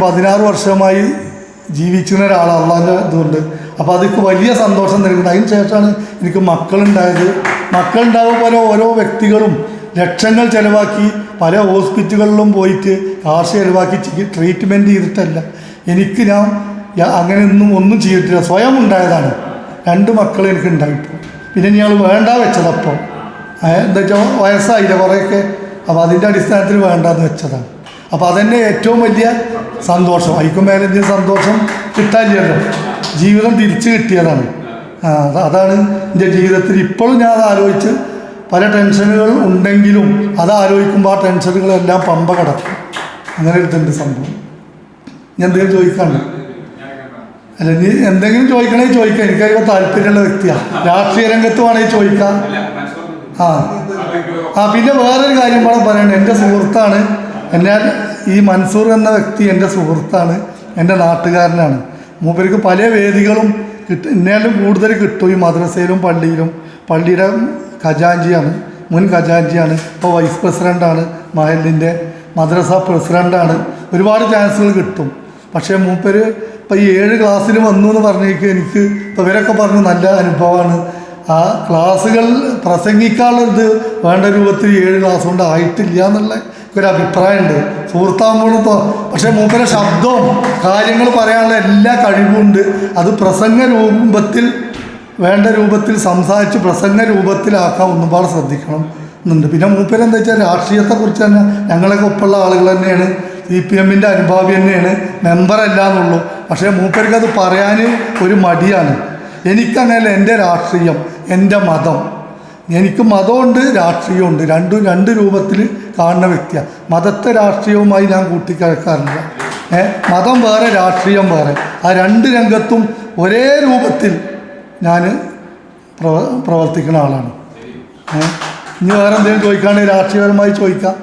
പതിനാറ് വർഷമായി ജീവിക്കുന്ന ഒരാളാണ് അള്ളാന്റെ ഇതുകൊണ്ട്. അപ്പോൾ അതൊക്കെ വലിയ സന്തോഷം നൽകുന്നത് അതിന് ശേഷമാണ് എനിക്ക് മക്കളുണ്ടായത്. പോലെ ഓരോ വ്യക്തികളും ലക്ഷങ്ങൾ ചിലവാക്കി പല ഹോസ്പിറ്റലുകളിലും പോയിട്ട് കാശ് ചിലവാക്കി ട്രീറ്റ്മെന്റ് ചെയ്തിട്ടല്ല. എനിക്ക് ഞാൻ അങ്ങനെ ഒന്നും ഒന്നും ചെയ്തിട്ടില്ല. സ്വയം ഉണ്ടായതാണ്. രണ്ട് മക്കൾ എനിക്ക് ഉണ്ടായിട്ടു പിന്നെ ഞങ്ങൾ വേണ്ട വെച്ചതപ്പോൾ എന്താ വെച്ചാൽ വയസ്സായില്ല കുറേയൊക്കെ. അപ്പോൾ അതിന്റെ അടിസ്ഥാനത്തിൽ വേണ്ടാന്ന് വെച്ചതാണ്. അപ്പോൾ അതന്നെ ഏറ്റവും വലിയ സന്തോഷം. അതിക്കും മേലെ സന്തോഷം കിട്ടാനില്ലല്ലോ. ജീവിതം തിരിച്ചു കിട്ടിയതാണ്. അതാണ് എന്റെ ജീവിതത്തിൽ ഇപ്പോഴും ഞാൻ അത് ആലോചിച്ച് പല ടെൻഷനുകൾ ഉണ്ടെങ്കിലും അത് ആലോചിക്കുമ്പോൾ ആ ടെൻഷനുകളെല്ലാം പമ്പ കടക്കും. അങ്ങനെ ഇതുണ്ട് സംഭവം. ഞാൻ എന്തെങ്കിലും ചോദിക്കാണ്ട് അല്ല നീ എന്തെങ്കിലും ചോദിക്കണമെങ്കിൽ ചോദിക്കാം. എനിക്കതിൽ താല്പര്യമുള്ള വ്യക്തിയാണ് രാഷ്ട്രീയ രംഗത്ത് വേണമെങ്കിൽ ചോദിക്കാം. ആ. ആ പിന്നെ വേറൊരു കാര്യം കൂടെ പറയണേ എന്റെ സുഹൃത്താണ് എന്നാൽ ഈ മൻസൂർ എന്ന വ്യക്തി എന്റെ സുഹൃത്താണ് എന്റെ നാട്ടുകാരനാണ്. മൂപ്പർക്ക് പല വേദികളും കിട്ടും എന്നാലും കൂടുതൽ കിട്ടും ഈ മദ്രസയിലും പള്ളിയിലും. പള്ളിയുടെ ഖജാഞ്ചിയാണ് മുൻ ഖജാഞ്ചിയാണ് ഇപ്പോൾ വൈസ് പ്രസിഡന്റാണ് മഹലിന്റെ മദ്രസ പ്രസിഡന്റാണ് ഒരുപാട് ചാൻസുകൾ കിട്ടും. പക്ഷേ മൂപ്പർ ഇപ്പോൾ ഈ ഏഴ് ക്ലാസ്സിൽ വന്നു എന്ന് പറഞ്ഞേക്ക് എനിക്ക് ഇപ്പോൾ ഇവരൊക്കെ പറഞ്ഞു നല്ല അനുഭവമാണ്. ആ ക്ലാസ്സുകൾ പ്രസംഗിക്കാനുള്ളത് വേണ്ട രൂപത്തിൽ ഏഴ് ക്ലാസ് കൊണ്ട് ആയിട്ടില്ല എന്നുള്ള ഒരു അഭിപ്രായമുണ്ട് സുഹൃത്താകുമ്പോൾ പക്ഷേ മൂപ്പരെ ശബ്ദവും കാര്യങ്ങൾ പറയാനുള്ള എല്ലാ കഴിവുമുണ്ട്. അത് പ്രസംഗ രൂപത്തിൽ വേണ്ട രൂപത്തിൽ സംസാരിച്ച് പ്രസംഗ രൂപത്തിലാക്കാൻ ഒന്നുപാട് ശ്രദ്ധിക്കണം എന്നുണ്ട്. പിന്നെ മൂപ്പരെന്താ വെച്ചാൽ രാഷ്ട്രീയത്തെക്കുറിച്ച് തന്നെ ഞങ്ങളൊക്കെ ഒപ്പമുള്ള ആളുകൾ തന്നെയാണ്. സി പി എമ്മിന്റെ അനുഭാവി തന്നെയാണ്. മെമ്പറല്ല എന്നുള്ളൂ പക്ഷേ മൂപ്പർക്ക് അത് പറയാൻ ഒരു മടിയാണ്. എനിക്കങ്ങനെയല്ല എന്റെ രാഷ്ട്രീയം എന്റെ മതം. എനിക്ക് മതമുണ്ട് രാഷ്ട്രീയമുണ്ട്. രണ്ടും രണ്ട് രൂപത്തിൽ കാണുന്ന വ്യക്തിയാണ് മതത്തെ രാഷ്ട്രീയവുമായി ഞാൻ കൂട്ടിക്കഴക്കാറില്ല മതം വേറെ രാഷ്ട്രീയം വേറെ. ആ രണ്ട് രംഗത്തും ഒരേ രൂപത്തിൽ ഞാൻ പ്രവ പ്രവർത്തിക്കുന്ന ആളാണ്. ഏ? ഇനി വേറെ എന്തെങ്കിലും ചോദിക്കുകയാണെങ്കിൽ രാഷ്ട്രീയപരമായി ചോദിക്കാം.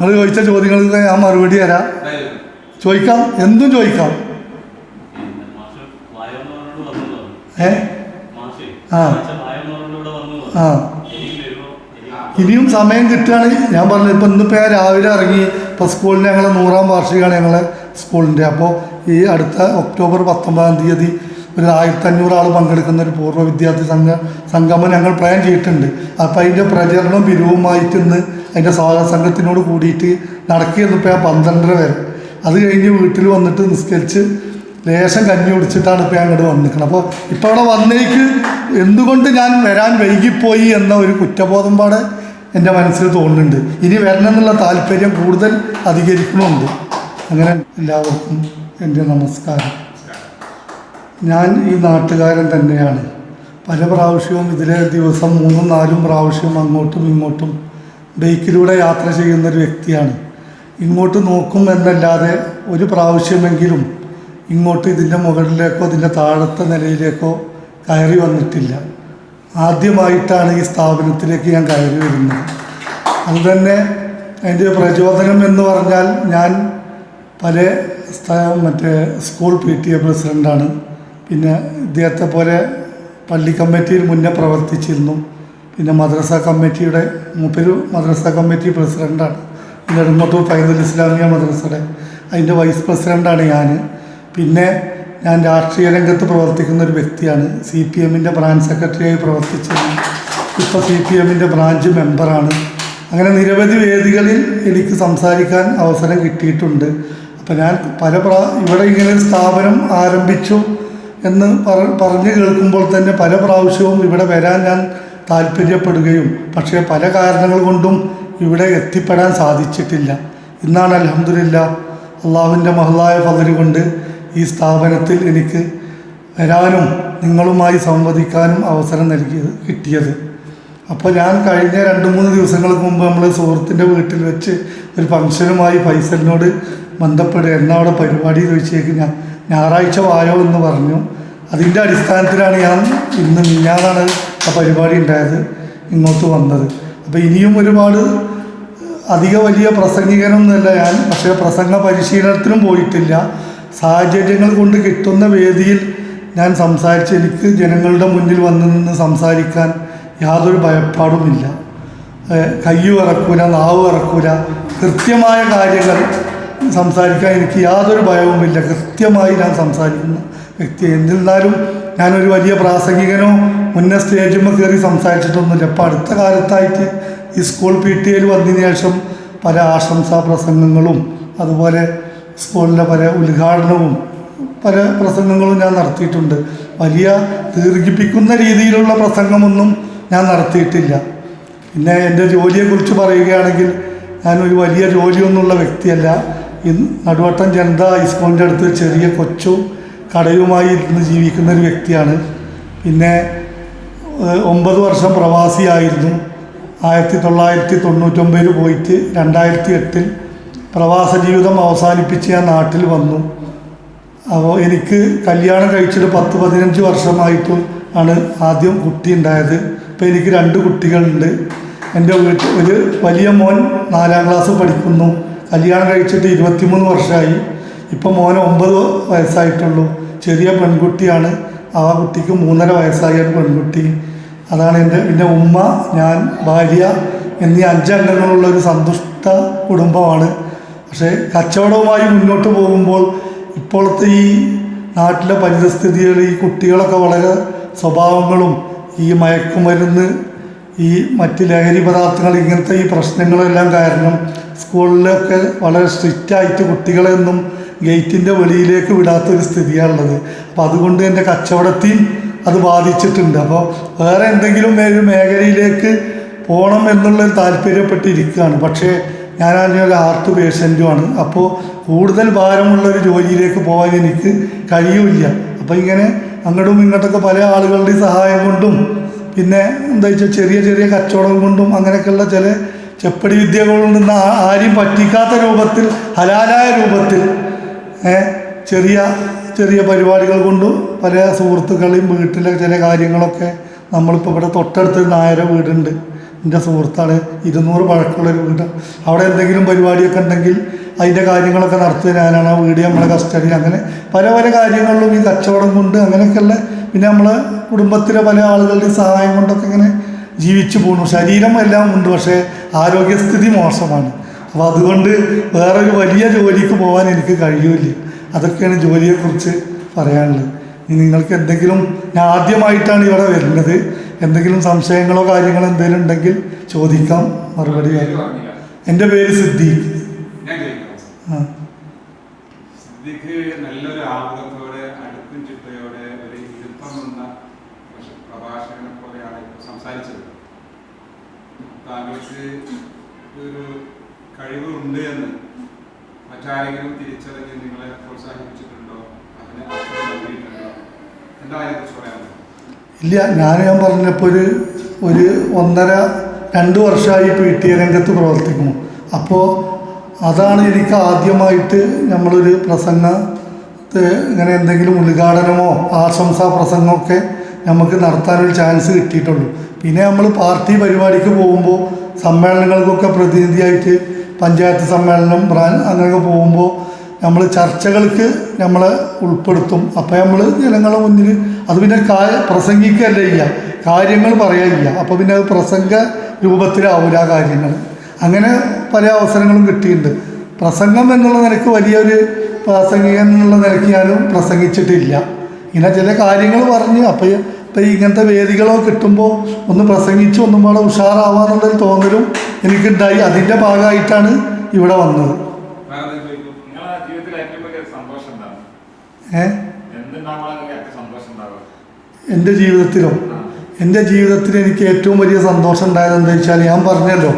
നിങ്ങൾ ചോദിച്ച ചോദ്യങ്ങൾക്ക് ഞാൻ മറുപടി തരാം. ചോദിക്കാം. എന്തും ചോദിക്കാം. ഏ? ആ. ആ. ഇനിയും സമയം കിട്ടുകയാണെങ്കിൽ ഞാൻ പറഞ്ഞു ഇപ്പം ഇന്നിപ്പോൾ ഞാൻ രാവിലെ ഇറങ്ങി ഇപ്പോൾ സ്കൂളിന്റെ ഞങ്ങളെ നൂറാം വാർഷികമാണ് ഞങ്ങളെ സ്കൂളിന്റെ. അപ്പോൾ ഈ അടുത്ത ഒക്ടോബർ പത്തൊമ്പതാം തീയതി ഒരു ആയിരത്തഞ്ഞൂറ് ആൾ പങ്കെടുക്കുന്ന ഒരു പൂർവ വിദ്യാർത്ഥി സംഘ സംഗമം ഞങ്ങൾ പ്ലാൻ ചെയ്തിട്ടുണ്ട്. അപ്പോൾ അതിന്റെ പ്രചരണവും പിരിവുമായിട്ട് ഇന്ന് അതിന്റെ സ്വാഗത സംഘത്തിനോട് കൂടിയിട്ട് നടക്കിയിരുന്നു ഇപ്പോൾ ആ പന്ത്രണ്ടര വരെ. അത് കഴിഞ്ഞ് വീട്ടിൽ വന്നിട്ട് നിസ്കരിച്ച് ലേശം കഞ്ഞി കുടിച്ചിട്ടാണ് ഇപ്പോൾ അങ്ങോട്ട് വന്നിരിക്കുന്നത് അപ്പോൾ ഇപ്പോൾ ഇവിടെ വന്നേക്ക് എന്തുകൊണ്ട് ഞാൻ വരാൻ വൈകിപ്പോയി എന്ന ഒരു കുറ്റബോധം പാടെ എന്റെ മനസ്സിൽ തോന്നുന്നുണ്ട്. ഇനി വരണം എന്നുള്ള താല്പര്യം കൂടുതൽ അധികരിക്കണമുണ്ട് അങ്ങനെ എല്ലാവർക്കും എന്റെ നമസ്കാരം. ഞാൻ ഈ നാട്ടുകാരൻ തന്നെയാണ്. പല പ്രാവശ്യവും ഇതിലെ ദിവസം മൂന്നും നാലും പ്രാവശ്യം അങ്ങോട്ടും ഇങ്ങോട്ടും ബൈക്കിലൂടെ യാത്ര ചെയ്യുന്നൊരു വ്യക്തിയാണ്. ഇങ്ങോട്ട് നോക്കും എന്നല്ലാതെ ഒരു പ്രാവശ്യമെങ്കിലും ഇങ്ങോട്ട് ഇതിന്റെ മുകളിലേക്കോ ഇതിന്റെ താഴത്തെ നിലയിലേക്കോ കയറി വന്നിട്ടില്ല. ആദ്യമായിട്ടാണ് ഈ സ്ഥാപനത്തിലേക്ക് ഞാൻ കയറി വരുന്നത്. അതുതന്നെ അതിന്റെ പ്രചോദനം എന്ന് പറഞ്ഞാൽ ഞാൻ പല മറ്റേ സ്കൂൾ പി ടി എ പ്രസിഡന്റാണ് പിന്നെ ഇദ്ദേഹത്തെ പോലെ പള്ളി കമ്മിറ്റിയിൽ മുന്നേ പ്രവർത്തിച്ചിരുന്നു. പിന്നെ മദ്രസ കമ്മിറ്റിയുടെ മൂപ്പര് മദ്രസ കമ്മിറ്റി പ്രസിഡന്റാണ് നെടുമ്പത്തൂർ ഫൈനൽ ഇസ്ലാമിയ മദ്രസയുടെ അതിന്റെ വൈസ് പ്രസിഡന്റാണ് ഞാൻ പിന്നെ ഞാൻ രാഷ്ട്രീയ രംഗത്ത് പ്രവർത്തിക്കുന്ന ഒരു വ്യക്തിയാണ്. സി പി എമ്മിന്റെ ബ്രാഞ്ച് സെക്രട്ടറിയായി പ്രവർത്തിച്ചത്. ഇപ്പോൾ സി പി എമ്മിന്റെ ബ്രാഞ്ച് മെമ്പറാണ്. അങ്ങനെ നിരവധി വേദികളിൽ എനിക്ക് സംസാരിക്കാൻ അവസരം കിട്ടിയിട്ടുണ്ട്. അപ്പം ഞാൻ പല പ്രാ ഇവിടെ ഇങ്ങനെ ഒരു സ്ഥാപനം ആരംഭിച്ചു എന്ന് പറ പറഞ്ഞ് കേൾക്കുമ്പോൾ തന്നെ പല പ്രാവശ്യവും ഇവിടെ വരാൻ ഞാൻ താല്പര്യപ്പെടുകയും പക്ഷേ പല കാരണങ്ങൾ കൊണ്ടും ഇവിടെ എത്തിപ്പെടാൻ സാധിച്ചിട്ടില്ല. ഇന്നാണ് അലഹമില്ല അള്ളാഹുവിന്റെ മഹലായ കൊണ്ട് ഈ സ്ഥാപനത്തിൽ എനിക്ക് വരാനും നിങ്ങളുമായി സംവദിക്കാനും അവസരം നൽകിയത് കിട്ടിയത്. അപ്പോൾ ഞാൻ കഴിഞ്ഞ രണ്ട് മൂന്ന് ദിവസങ്ങൾക്ക് മുമ്പ് നമ്മൾ സുഹൃത്തിന്റെ വീട്ടിൽ വെച്ച് ഒരു ഫംഗ്ഷനുമായി ഫൈസലിനോട് ബന്ധപ്പെടുക എന്നാ അവിടെ പരിപാടി ചോദിച്ചേക്ക് ഞാൻ ഞായറാഴ്ച വായോ എന്ന് പറഞ്ഞു. അതിന്റെ അടിസ്ഥാനത്തിലാണ് ഞാൻ ഇന്ന് മിഞ്ഞാന്നാണ് ആ പരിപാടി ഉണ്ടായത് ഇങ്ങോട്ട് വന്നത്. അപ്പോൾ ഇനിയും ഒരുപാട് അധിക വലിയ പ്രസംഗികനൊന്നുമല്ല ഞാൻ പക്ഷേ പ്രസംഗ പരിശീലനത്തിനും പോയിട്ടില്ല. സാഹചര്യങ്ങൾ കൊണ്ട് കിട്ടുന്ന വേദിയിൽ ഞാൻ സംസാരിച്ച് എനിക്ക് ജനങ്ങളുടെ മുന്നിൽ വന്ന് നിന്ന് സംസാരിക്കാൻ യാതൊരു ഭയപ്പാടുമില്ല. കയ്യു ഇറക്കൂല നാവ് ഇറക്കൂല കൃത്യമായ കാര്യങ്ങൾ സംസാരിക്കാൻ എനിക്ക് യാതൊരു ഭയവുമില്ല. കൃത്യമായി ഞാൻ സംസാരിക്കുന്ന വ്യക്തി എന്നിരുന്നാലും ഞാനൊരു വലിയ പ്രാസംഗികനോ മുന്നേ സ്റ്റേജിൽ കയറി സംസാരിച്ചിട്ടൊന്നുമില്ല. ഇപ്പം അടുത്ത കാലത്തായിട്ട് ഈ സ്കൂൾ പി ടി എയിൽ വന്നതിന് ശേഷം പല ആശംസാ പ്രസംഗങ്ങളും അതുപോലെ സ്കൂളിലെ പല ഉദ്ഘാടനവും പല പ്രസംഗങ്ങളും ഞാൻ നടത്തിയിട്ടുണ്ട്. വലിയ ദീർഘിപ്പിക്കുന്ന രീതിയിലുള്ള പ്രസംഗമൊന്നും ഞാൻ നടത്തിയിട്ടില്ല. പിന്നെ എന്റെ ജോലിയെക്കുറിച്ച് പറയുകയാണെങ്കിൽ ഞാനൊരു വലിയ ജോലിയൊന്നുള്ള വ്യക്തിയല്ല. ഇന്ന് നടുവട്ടം ജനത ഹൈസ്കൂളിന്റെ അടുത്ത് ചെറിയ കൊച്ചു കടയുമായി ഇരുന്ന് ജീവിക്കുന്ന ഒരു വ്യക്തിയാണ്. പിന്നെ ഒമ്പത് വർഷം പ്രവാസിയായിരുന്നു. ആയിരത്തി തൊള്ളായിരത്തി തൊണ്ണൂറ്റൊമ്പതിൽ പോയിട്ട് രണ്ടായിരത്തി എട്ടിൽ പ്രവാസ ജീവിതം അവസാനിപ്പിച്ച് ഞാൻ നാട്ടിൽ വന്നു. അപ്പോൾ എനിക്ക് കല്യാണം കഴിച്ചിട്ട് പത്ത് പതിനഞ്ച് വർഷമായിട്ട് ആണ് ആദ്യം കുട്ടി ഉണ്ടായത്. ഇപ്പോൾ എനിക്ക് രണ്ട് കുട്ടികളുണ്ട്. എന്റെ വീട്ടിൽ ഒരു വലിയ മോൻ നാലാം ക്ലാസ് പഠിക്കുന്നു. കല്യാണം കഴിച്ചിട്ട് ഇരുപത്തിമൂന്ന് വർഷമായി. ഇപ്പം മോന് ഒമ്പത് വയസ്സായിട്ടുള്ളൂ. ചെറിയ പെൺകുട്ടിയാണ്. ആ കുട്ടിക്ക് മൂന്നര വയസ്സായ പെൺകുട്ടി. അതാണ് എന്റെ പിന്നെ ഉമ്മ ഞാൻ ഭാര്യ എന്നീ അഞ്ചംഗങ്ങളുള്ള ഒരു സന്തുഷ്ട കുടുംബമാണ്. പക്ഷേ കച്ചവടവുമായി മുന്നോട്ട് പോകുമ്പോൾ ഇപ്പോഴത്തെ ഈ നാട്ടിലെ പരിതസ്ഥിതികൾ ഈ കുട്ടികളൊക്കെ വളരെ സ്വഭാവങ്ങളും ഈ മയക്കുമരുന്ന് ഈ മറ്റ് ലഹരി പദാർത്ഥങ്ങൾ ഇങ്ങനത്തെ ഈ പ്രശ്നങ്ങളെല്ലാം കാരണം സ്കൂളിലൊക്കെ വളരെ സ്ട്രിക്റ്റായിട്ട് കുട്ടികളെയൊന്നും ഗേറ്റിന്റെ വെളിയിലേക്ക് വിടാത്തൊരു സ്ഥിതിയാണുള്ളത് അപ്പോൾ അതുകൊണ്ട് എന്റെ കച്ചവടത്തെയും അത് ബാധിച്ചിട്ടുണ്ട്. അപ്പോൾ വേറെ എന്തെങ്കിലും ഒരു മേഖലയിലേക്ക് പോകണം എന്നുള്ളൊരു താല്പര്യപ്പെട്ടിരിക്കുകയാണ്. പക്ഷേ ഞാനാണെങ്കിൽ ഒരു ഹാർട്ട് പേഷ്യന്റുമാണ് അപ്പോൾ കൂടുതൽ ഭാരമുള്ള ഒരു ജോലിയിലേക്ക് പോകാൻ എനിക്ക് കഴിയില്ല. അപ്പോൾ ഇങ്ങനെ അങ്ങോട്ടും ഇങ്ങോട്ടൊക്കെ പല ആളുകളുടെയും സഹായം കൊണ്ടും പിന്നെ എന്താ വെച്ചാൽ ചെറിയ ചെറിയ കച്ചവടം കൊണ്ടും അങ്ങനെയൊക്കെയുള്ള ചില ചെപ്പടി വിദ്യകളിൽ നിന്ന് ആരെയും പറ്റിക്കാത്ത രൂപത്തിൽ ഹലാലായ രൂപത്തിൽ ചെറിയ ചെറിയ പരിപാടികൾ കൊണ്ടും പല സുഹൃത്തുക്കളെയും വീട്ടിലെ ചില കാര്യങ്ങളൊക്കെ നമ്മളിപ്പോൾ ഇവിടെ തൊട്ടടുത്തൊരു നായര വീടുണ്ട്. എന്റെ സുഹൃത്താണ് ഇരുന്നൂറ് പഴക്കമുള്ളൊരു വീട്. അവിടെ എന്തെങ്കിലും പരിപാടിയൊക്കെ ഉണ്ടെങ്കിൽ അതിന്റെ കാര്യങ്ങളൊക്കെ നടത്തുക. ആ വീട് നമ്മളെ കസ്റ്റഡിയിൽ അങ്ങനെ പല പല കാര്യങ്ങളിലും ഈ കച്ചവടം കൊണ്ട് അങ്ങനെയൊക്കെയുള്ള പിന്നെ നമ്മളെ കുടുംബത്തിലെ പല ആളുകളുടെയും സഹായം കൊണ്ടൊക്കെ ഇങ്ങനെ ജീവിച്ചു പോകുന്നു ശരീരം എല്ലാം ഉണ്ട് പക്ഷേ ആരോഗ്യസ്ഥിതി മോശമാണ്. അപ്പോൾ അതുകൊണ്ട് വേറൊരു വലിയ ജോലിക്ക് പോകാൻ എനിക്ക് കഴിയൂല അതൊക്കെയാണ് ജോലിയെക്കുറിച്ച് പറയാനുള്ളത്. നിങ്ങൾക്ക് എന്തെങ്കിലും ഞാൻ ആദ്യമായിട്ടാണ് ഇവിടെ വരുന്നത്. എന്തെങ്കിലും സംശയങ്ങളോ കാര്യങ്ങളോ എന്തെങ്കിലും ഉണ്ടെങ്കിൽ ചോദിക്കാം. മറുപടി എന്റെ പേര് ചോദിക്കാം ആ. സിദ്ദിഖ് നല്ലൊരു ആമുഖത്തോടെ അടുക്കും ചിട്ടയോടെ ഒരു ഇരുപ്പം എന്ന പ്രഭാഷകനെ പോലെയാണ് ഇപ്പോൾ സംസാരിച്ചത്. താങ്കൾക്ക് ഒരു കഴിവ് ഉണ്ട് എന്ന് മറ്റാരെങ്കിലും തിരിച്ചറിഞ്ഞ് നിങ്ങളെ പ്രോത്സാഹിപ്പിച്ചിട്ടുണ്ടോ? അതിനെ നൽകിയിട്ടുണ്ടോ എന്താ അതിനെക്കുറിച്ച് പറയാനുള്ളത്? ഇല്ല ഞാൻ ഞാൻ പറഞ്ഞപ്പോൾ ഒരു ഒരു ഒന്നര രണ്ട് വർഷമായി പി ടി എ രംഗത്ത് പ്രവർത്തിക്കുന്നു. അപ്പോൾ അതാണ് എനിക്ക് ആദ്യമായിട്ട് നമ്മളൊരു പ്രസംഗ ഇങ്ങനെ എന്തെങ്കിലും ഉദ്ഘാടനമോ ആശംസാ പ്രസംഗമൊക്കെ നമുക്ക് നടത്താനൊരു ചാൻസ് കിട്ടിയിട്ടുള്ളൂ. പിന്നെ നമ്മൾ പാർട്ടി പരിപാടിക്ക് പോകുമ്പോൾ സമ്മേളനങ്ങൾക്കൊക്കെ പ്രതിനിധിയായിട്ട് പഞ്ചായത്ത് സമ്മേളനം ബ്രാൻ അങ്ങനെയൊക്കെ പോകുമ്പോൾ നമ്മൾ ചർച്ചകൾക്ക് നമ്മളെ ഉൾപ്പെടുത്തും. അപ്പോൾ നമ്മൾ ജനങ്ങളെ മുന്നിൽ അത് പിന്നെ കായ പ്രസംഗിക്കുകയല്ല ചെയ്യുക കാര്യങ്ങൾ പറയുകയില്ല അപ്പോൾ പിന്നെ അത് പ്രസംഗ രൂപത്തിലാവില്ല കാര്യങ്ങൾ. അങ്ങനെ പല അവസരങ്ങളും കിട്ടിയിട്ടുണ്ട്. പ്രസംഗം എന്നുള്ള നിലയ്ക്ക് വലിയൊരു പ്രാസംഗികൻ എന്നുള്ള നിലയ്ക്ക് ഞാനും പ്രസംഗിച്ചിട്ടില്ല. ഇങ്ങനെ ചില കാര്യങ്ങൾ പറഞ്ഞ് അപ്പോൾ ഇപ്പം ഇങ്ങനത്തെ വേദികളോ കിട്ടുമ്പോൾ ഒന്ന് പ്രസംഗിച്ച് ഒന്നും കൂടെ ഉഷാറാവാന്നുള്ളൊരു തോന്നലും എനിക്കുണ്ടായി. അതിന്റെ ഭാഗമായിട്ടാണ് ഇവിടെ വന്നത് വേറെ എന്തെങ്കിലും ചോദിക്കും നിങ്ങളെ ജീവിതത്തിൽ ഏറ്റവും വലിയ സന്തോഷം എന്താണ് ഏഹ് എന്തുണ്ടാവുമ്പോഴാണ് നിങ്ങൾക്ക് ഏറ്റവും സന്തോഷം ഉണ്ടാവുക എന്റെ ജീവിതത്തിലോ? എന്റെ എന്റെ ജീവിതത്തിൽ എനിക്ക് ഏറ്റവും വലിയ സന്തോഷം ഉണ്ടായത് എന്താ വെച്ചാൽ ഞാൻ പറഞ്ഞല്ലോ.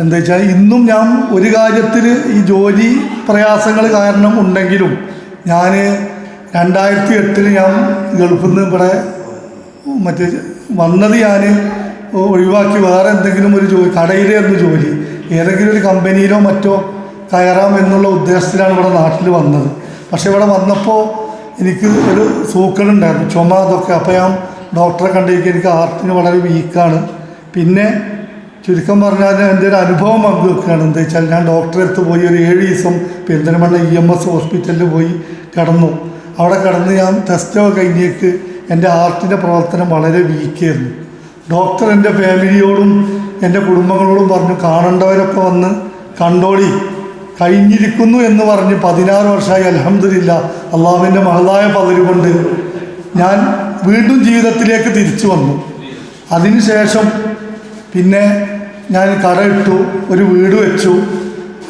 എന്താ വെച്ചാൽ ഇന്നും ഞാൻ ഒരു കാര്യത്തിൽ ഈ ജോലി പ്രയാസങ്ങൾ കാരണം ഉണ്ടെങ്കിലും ഞാൻ രണ്ടായിരത്തി എട്ടിൽ ഞാൻ ഗൾഫിൽ നിന്ന് ഇവിടെ മറ്റേ വന്നത് ഞാൻ ഒഴിവാക്കി വേറെ എന്തെങ്കിലും ഒരു ജോലി കടയിലായിരുന്നു ജോലി. ഏതെങ്കിലും ഒരു കമ്പനിയിലോ മറ്റോ കയറാം എന്നുള്ള ഉദ്ദേശത്തിലാണ് ഇവിടെ നാട്ടിൽ വന്നത്. പക്ഷേ ഇവിടെ വന്നപ്പോൾ എനിക്ക് ഒരു സൂക്കടുണ്ടായിരുന്നു. ചുമ അതൊക്കെ അപ്പോൾ ഞാൻ ഡോക്ടറെ കണ്ടിരിക്കുക എനിക്ക് ഹാർട്ടിന് വളരെ വീക്കാണ്. പിന്നെ ചുരുക്കം പറഞ്ഞാൽ എന്റെ ഒരു അനുഭവം പങ്കുവെക്കുകയാണ്. എന്താ വെച്ചാൽ ഞാൻ ഡോക്ടറെ അടുത്ത് പോയി ഒരു ഏഴ് ദിവസം പെരിന്തൽമണ്ണ ഇ എം എസ് ഹോസ്പിറ്റലിൽ പോയി കിടന്നു. അവിടെ കിടന്ന് ഞാൻ ടെസ്റ്റൊക്കെ കഴിഞ്ഞേക്ക് എന്റെ ഹാർട്ടിന്റെ പ്രവർത്തനം വളരെ വീക്കായിരുന്നു. ഡോക്ടർ എന്റെ ഫാമിലിയോടും എന്റെ കുടുംബങ്ങളോടും പറഞ്ഞു കാണേണ്ടവരൊക്കെ വന്ന് കണ്ടോളി കഴിഞ്ഞിരിക്കുന്നു എന്ന് പറഞ്ഞ് പതിനാറ് വർഷമായി അലഹമില്ല അള്ളാഹുവിന്റെ മഹതായ പതിര് കൊണ്ട് ഞാൻ വീണ്ടും ജീവിതത്തിലേക്ക് തിരിച്ചു വന്നു. അതിനുശേഷം പിന്നെ ഞാൻ കട ഇട്ടു ഒരു വീട് വെച്ചു.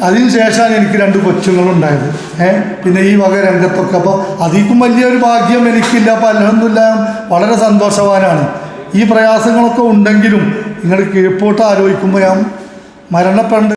അതിനുശേഷമാണ് എനിക്ക് രണ്ട് കൊച്ചുങ്ങളുണ്ടായത്. ഏ പിന്നെ ഈ വക രംഗത്തൊക്കെ അപ്പോൾ അതിക്കും വലിയൊരു ഭാഗ്യം എനിക്കില്ല. അപ്പോൾ അലഹമില്ല വളരെ സന്തോഷവാനാണ്. ഈ പ്രയാസങ്ങളൊക്കെ ഉണ്ടെങ്കിലും നിങ്ങൾ കീഴ്പോട്ട് ആലോചിക്കുമ്പോൾ ഞാൻ മരണപ്പെടേണ്ട